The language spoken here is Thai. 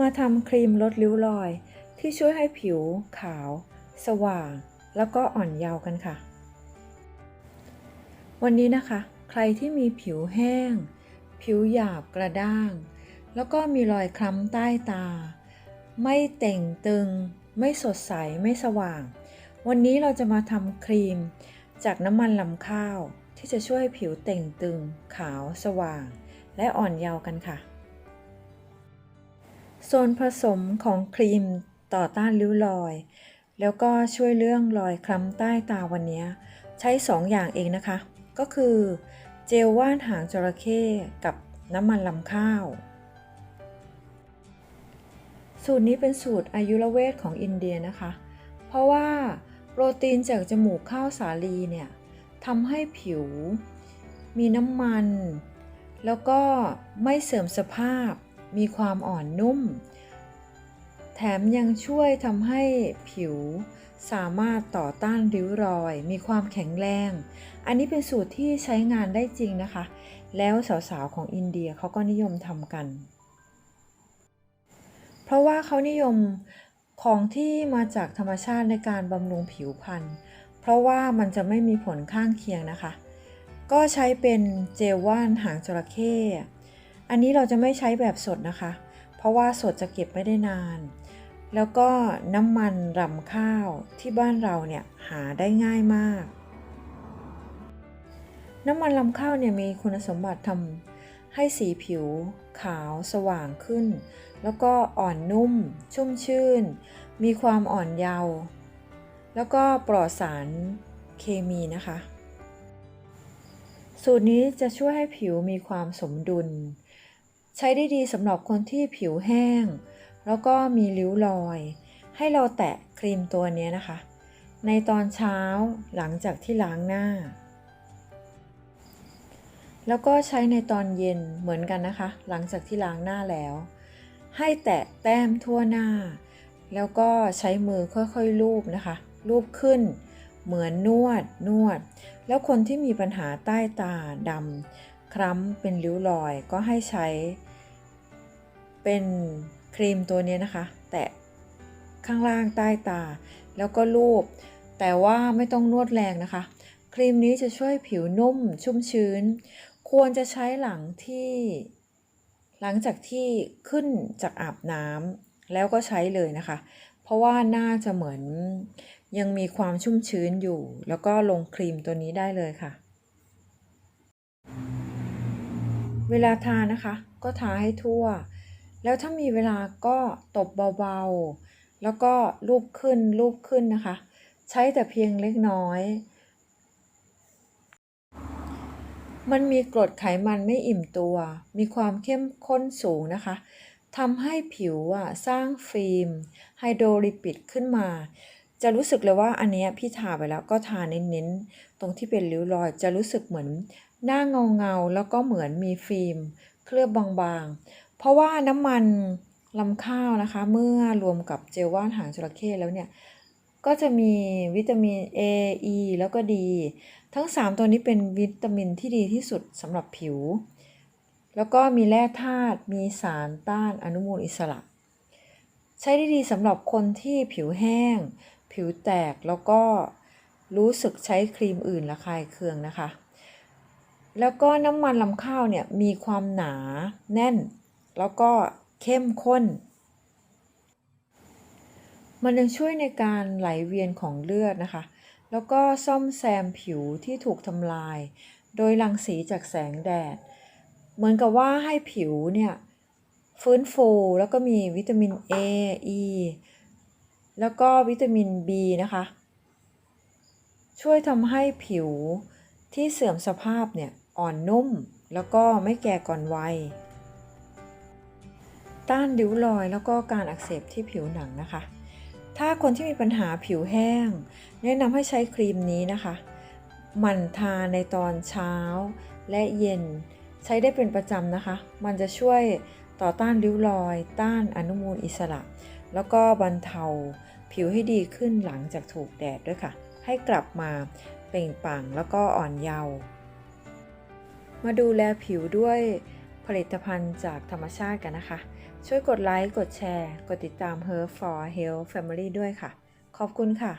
มาทำครีมลดริ้วรอย ที่ช่วยให้ผิวขาว สว่าง แล้วก็อ่อนเยาว์กันค่ะ วันนี้นะคะ ใครที่มีผิวแห้ง ผิวหยาบกระด้าง แล้วก็มีรอยคล้ำใต้ตา ไม่เต่งตึง ไม่สดใส ไม่สว่าง วันนี้เราจะมาทำครีม จากน้ำมันลำข้าวที่จะช่วยให้ผิวเต่งตึง ขาว สว่าง และอ่อนเยาว์กันค่ะ ส่วนผสมของครีมต่อต้านริ้วรอย แล้วก็ช่วยเรื่องรอยคล้ำใต้ตาวันนี้ ใช้ 2 อย่างเองนะคะ ก็คือเจลว่านหางจระเข้กับน้ำมันลำข้าว สูตรนี้เป็นสูตรอายุรเวทของอินเดียนะคะ เพราะว่าโปรตีนจากจมูกข้าวสาลีเนี่ยทำให้ผิวมีน้ำมัน แล้วก็ไม่เสื่อมสภาพ มีความอ่อนนุ่ม แถมยังช่วยทำให้ผิวสามารถต่อต้านริ้วรอย มีความแข็งแรง อันนี้เป็นสูตรที่ใช้งานได้จริงนะคะ แล้วสาวๆของอินเดียเขาก็นิยมทำกัน เพราะว่าเขานิยมของที่มาจากธรรมชาติในการบำรุงผิวพรรณ เพราะว่ามันจะไม่มีผลข้างเคียงนะคะ ก็ใช้เป็นเจลว่านหางจระเข้ อันนี้เราจะไม่ใช้แบบสดนะคะ เพราะว่าสดจะเก็บไม่ได้นาน แล้วก็น้ำมันรำข้าวที่บ้านเราเนี่ยหาได้ง่ายมาก น้ำมันลำข้าวเนี่ยมีคุณสมบัติทำให้สีผิวขาวสว่างขึ้น แล้วก็อ่อนนุ่ม ชุ่มชื่น มีความอ่อนเยาว์แล้วก็ปลอดสารเคมีนะคะ สูตรนี้จะช่วยให้ผิวมีความสมดุล ใช้ได้ดีสำหรับคนที่ผิวแห้ง แล้วก็มีริ้วรอย ให้เราแตะครีมตัวนี้นะคะ ในตอนเช้าหลังจากที่ล้างหน้า แล้วก็ใช้ในตอนเย็นเหมือนกันนะคะ หลังจากที่ล้างหน้าแล้ว ให้แตะแต้มทั่วหน้า แล้วก็ใช้มือค่อยๆลูบนะคะลูบขึ้นเหมือนนวดนวด แล้วคนที่มีปัญหาใต้ตาดำคล้ำเป็นริ้วรอยก็ให้ใช้ เป็นครีมตัวนี้นะคะ แตะข้างล่างใต้ตา แล้วก็ลูบแต่ว่าไม่ต้องนวดแรงนะคะ ครีมนี้จะช่วยผิวนุ่มชุ่มชื้น ควรจะใช้หลังที่ หลังจากที่ขึ้นจากอาบน้ำแล้วก็ใช้เลยนะคะ เพราะว่าหน้าจะเหมือนยังมีความชุ่มชื้นอยู่ แล้วก็ลงครีมตัวนี้ได้เลยค่ะ เวลาทานะคะ ก็ทาให้ทั่ว แล้วถ้ามีเวลาก็ตบเบาๆ แล้วก็ลูบขึ้นลูบขึ้นนะคะ ใช้แต่เพียงเล็กน้อย มันมีกรดไขมันไม่อิ่มตัว มีความเข้มข้นสูงนะคะทำให้ผิวอะสร้างฟิล์มไฮโดรลิปิดขึ้นมา จะรู้สึกเลยว่าอันนี้พี่ทาไปแล้วก็ทาเน้นๆ ตรงที่เป็นริ้วรอยจะรู้สึกเหมือนหน้าเงาเงาๆแล้วก็เหมือนมีฟิล์มเคลือบบางๆ เพราะว่าน้ำมันลำข้าวนะคะ เมื่อรวมกับเจลว่านหางจระเข้แล้วเนี่ย ก็จะมีวิตามิน A E แล้วก็ D ทั้ง 3 ตัวนี้เป็นวิตามินที่ดีที่สุดสำหรับผิว แล้วก็มีแร่ธาตุมีสารต้านอนุมูลอิสระ ใช้ได้ดีสำหรับคนที่ผิวแห้ง ผิวแตกแล้วก็รู้สึกใช้ครีมอื่นระคายเคืองนะคะ แล้วก็น้ำมันลำข้าวเนี่ยมีความหนาแน่น แล้วก็เข้มข้น มันยังช่วยในการไหลเวียนของเลือดนะคะ แล้วก็ซ่อมแซมผิวที่ถูกทำลาย โดยรังสีจากแสงแดด เหมือนกับว่าให้ผิวเนี่ยฟื้นฟูแล้วก็มีวิตามิน A E แล้วก็วิตามิน B นะคะ ช่วยทำให้ผิวที่เสื่อมสภาพเนี่ยอ่อนนุ่ม แล้วก็ไม่แก่ก่อนวัย ต้านริ้วรอย แล้วก็การอักเสบที่ผิวหนังนะคะ ถ้าคนที่มีปัญหาผิวแห้ง แนะนำให้ใช้ครีมนี้นะคะหมั่นทาในตอนเช้าและเย็น ใช้ได้เป็นประจำนะคะ มันจะช่วยต่อต้านริ้วรอย ต้านอนุมูลอิสระ แล้วก็บรรเทาผิวให้ดีขึ้นหลังจากถูกแดดด้วยค่ะ ให้กลับมาเปล่งปลั่งแล้วก็อ่อนเยาว์มาดูแลผิวด้วยผลิตภัณฑ์จากธรรมชาติกันนะคะ ช่วยกดไลค์ กดแชร์ กดติดตาม Her for Health Family ด้วยค่ะ ขอบคุณค่ะ